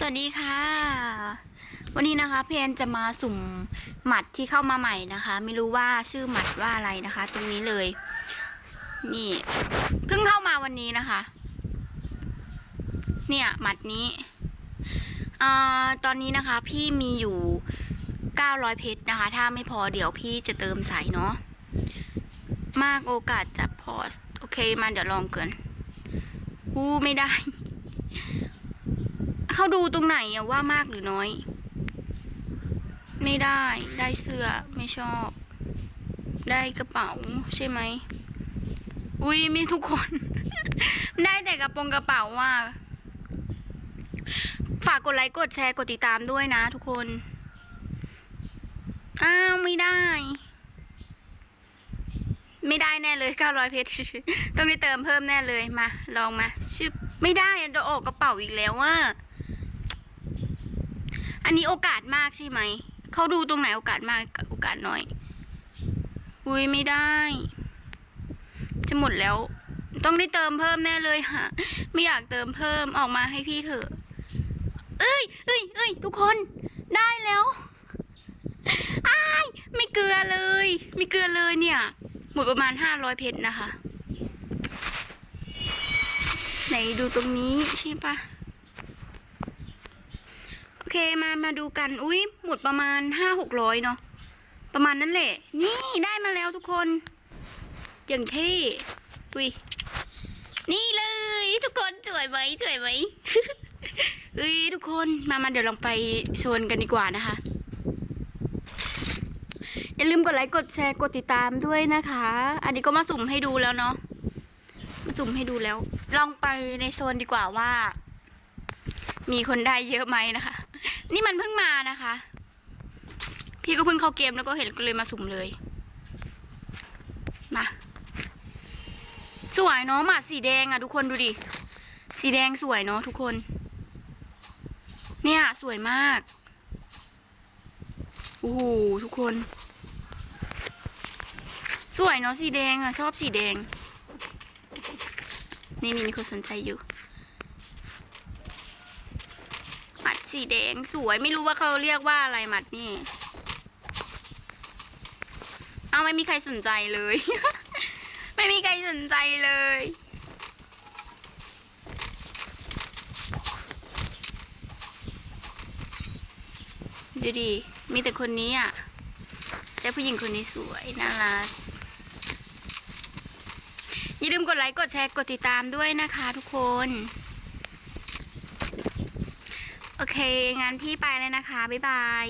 สวัสดีค่ะ วันนี้นะคะเพนจะมาสุ่มหมัดที่เข้ามาใหม่นะคะ ไม่รู้ว่าชื่อหมัดว่าอะไรนะคะ ตรงนี้เลย นี่เพิ่งเข้ามาวันนี้นะคะ เนี่ยหมัดนี้อ่าตอนนี้นะคะ พี่มีอยู่900เพชรนะคะ ถ้าไม่พอเดี๋ยวพี่จะเติมใส่เนาะมากโอกาสจะพอโอเคมาเดี๋ยวลองเกินอู้ไม่ได้ เขาดูตรงไหนอะว่ามากหรือน้อย ไม่ได้ได้เสื้อไม่ชอบ ได้กระเป๋าใช่ไหมอุ้ยมีทุกคน ได้แต่กระโปรงกระเป๋าว่า ฝากกดไลค์กดแชร์กดติดตามด้วยนะทุกคน อ้าวไม่ได้ ไม่ได้แน่เลย900เพชรต้องได้เติมเพิ่มแน่เลยมา ลองมาชึบไม่ได้อะเดี๋ยวออกกระเป๋าอีกแล้วว่า อันนี้โอกาสมากใช่ไหม เขาดูตรงไหนโอกาสมากกับโอกาสน้อย อุ้ยไม่ได้ จะหมดแล้ว ต้องได้เติมเพิ่มแน่เลยค่ะไม่อยากเติมเพิ่มออกมาให้พี่เถอะ เอ้ยเอ้ยเอ้ยทุกคน ได้แล้วอ้ายไม่เกลือเลย ไม่เกลือเลยเนี่ย หมดประมาณห้าร้อยเพชรนะคะ ไหนดูตรงนี้ใช่ปะ มามาดูกัน อุ้ยหมดประมาณห้าหกร้อยเนาะ ประมาณนั้นแหละ นี่ได้มาแล้วทุกคน อย่างเท่อุ้ย นี่เลย ทุกคนสวยไหมสวยไหมอุ้ยทุกคน มามาเดี๋ยวลองไปโซนกันดีกว่านะคะ อย่าลืมกดไลค์ กดแชร์ กดติดตามด้วยนะคะ อันนี้ก็มาสุ่มให้ดูแล้วเนาะ มาสุ่มให้ดูแล้ว ลองไปในโซนดีกว่าว่ามีคนได้เยอะไหมนะคะ นี่มันเพิ่งมานะคะ พี่ก็เพิ่งเข้าเกมแล้วก็เห็นก็เลยมาสุ่มเลย มา สวยเนาะหมาสีแดงอะทุกคนดูดิ สีแดงสวยเนาะทุกคน เนี่ยสวยมากโอ้โหทุกคน สวยเนาะสีแดงอะชอบสีแดง นี่นี่มีคนสนใจอยู่ หมัด สีแดงสวยไม่รู้ว่าเขาเรียกว่าอะไรหมัดนี่ เอาไม่มีใครสนใจเลย ไม่มีใครสนใจเลย ดูดิ มีแต่คนนี้อะ แต่ผู้หญิงคนนี้สวยน่ารักอย่าลืมกดไลค์ กดแชร์ กดติดตามด้วยนะคะทุกคน เค งั้นพี่ไปเลยนะคะ บ๊ายบาย